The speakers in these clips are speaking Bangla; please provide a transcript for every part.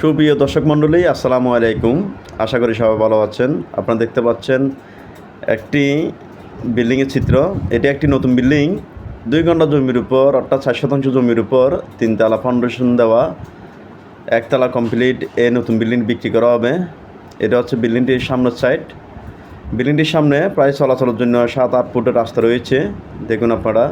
সুপ্রিয় দর্শক মণ্ডলী, আসসালামু আলাইকুম। আশা করি সবাই ভালো আছেন। আপনারা দেখতে পাচ্ছেন একটি বিল্ডিংয়ের চিত্র। এটি একটি নতুন বিল্ডিং। দুই ঘণ্টা জমির উপর, অর্থাৎ ষাট শতাংশ জমির উপর তিনতলা ফাউন্ডেশন দেওয়া, একতলা কমপ্লিট এ নতুন বিল্ডিং বিক্রি করা হবে। এটা হচ্ছে বিল্ডিংটির সামনের সাইড বিল্ডিংটির সামনে প্রায় চলাচলের জন্য সাত আট ফুটের রাস্তা রয়েছে। দেখুন আপনারা।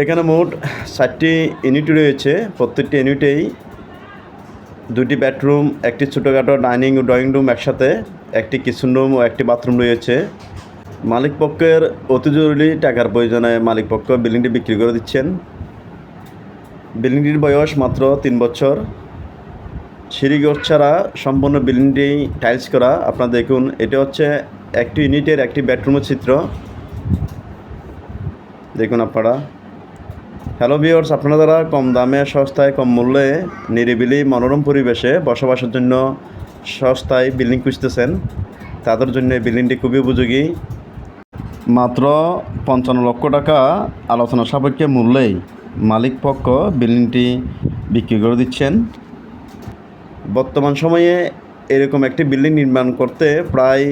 এখানে মোট চারটি ইউনিট রয়েছে। প্রত্যেকটি ইউনিটেই দুটি বেডরুম, একটি ছোটোখাটো ডাইনিং ও ড্রয়িং রুম একসাথে, একটি কিচেন রুম ও একটি বাথরুম রয়েছে। মালিক পক্ষের অতি জরুরি টাকার প্রয়োজনে মালিক পক্ষ বিল্ডিংটি বিক্রি করে দিচ্ছেন। বিল্ডিংটির বয়স মাত্র তিন বছর। সিঁড়িঘর ছাড়া সম্পূর্ণ বিল্ডিংটি টাইলস করা। আপনারা দেখুন, এটা হচ্ছে একটি ইউনিটের একটি বেডরুমের চিত্র। দেখুন আপনারা। হ্যালো ভিওর্স আপনারা যারা কম দামে, সস্তায়, কম মূল্যে নিরিবিলি, মনোরম পরিবেশে বসবাসের জন্য সস্তায় বিল্ডিং খুঁজতেছেন, তাদের জন্য বিল্ডিংটি খুবই উপযোগী। মাত্র পঞ্চান্ন লক্ষ টাকা আলোচনা সাপেক্ষে মূল্যেই মালিক পক্ষ বিল্ডিংটি বিক্রি করে দিচ্ছেন। বর্তমান সময়ে এরকম একটি বিল্ডিং নির্মাণ করতে প্রায়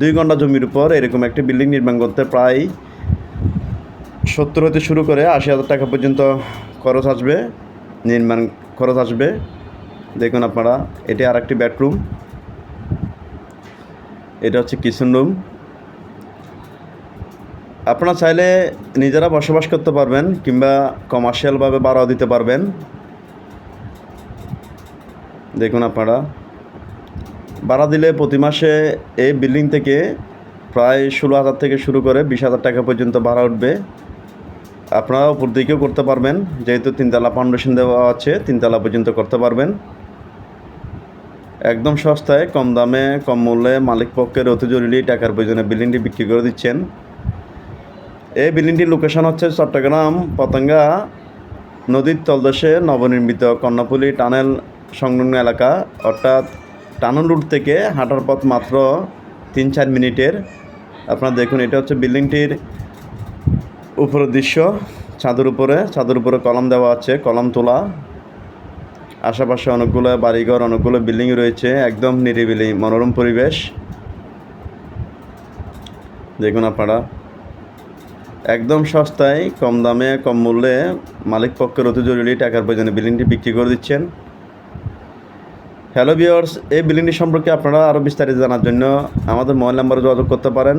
দুই ঘণ্টা জমির উপর এরকম একটি বিল্ডিং নির্মাণ করতে প্রায় সত্তর হতে শুরু করে আশি হাজার টাকা পর্যন্ত খরচ আসবে, নির্মাণ খরচ আসবে। দেখুন আপনারা, এটি আর একটি বেডরুম এটা হচ্ছে কিচেন রুম আপনারা চাইলে নিজেরা বসবাস করতে পারবেন কিংবা কমার্শিয়ালভাবে ভাড়াও দিতে পারবেন। দেখুন আপনারা, ভাড়া দিলে প্রতি মাসে এই বিল্ডিং থেকে প্রায় ষোলো হাজার থেকে শুরু করে বিশ হাজার টাকা পর্যন্ত ভাড়া উঠবে। আপনারা উপর দিকেও করতে পারবেন। যেহেতু তিনতলা ফাউন্ডেশন দেওয়া আছে, তিনতলা পর্যন্ত করতে পারবেন। একদম সস্তায়, কম দামে, কম মূল্যে মালিক পক্ষের অতি জরুরি টাকার প্রয়োজনে বিল্ডিংটি বিক্রি করে দিচ্ছেন। এই বিল্ডিংটির লোকেশন হচ্ছে চট্টগ্রাম, পতঙ্গা, নদীর তলদেশে নবনির্মিত কর্ণফুলি টানেল সংলগ্ন এলাকা। অর্থাৎ টানেল রুট থেকে হাঁটার পথ মাত্র তিন চার মিনিটের। আপনারা দেখুন, এটা হচ্ছে বিল্ডিংটির উপরের দৃশ্য ছাদের উপরে ছাদের উপরে কলম দেওয়া আছে, কলম তোলা। আশেপাশে অনেকগুলো বাড়িঘর, অনেকগুলো বিল্ডিং রয়েছে, একদম নিরিবিলি, মনোরম পরিবেশ। দেখুন আপনারা, একদম সস্তায়, কম দামে, কম মূল্যে মালিক পক্ষের অতি জরুরি টাকার প্রয়োজনে বিল্ডিংটি বিক্রি করে দিচ্ছেন। হ্যালো ভিওর্স এই বিল্ডিংটি সম্পর্কে আপনারা আরও বিস্তারিত জানার জন্য আমাদের মোবাইল নাম্বারে যোগাযোগ করতে পারেন।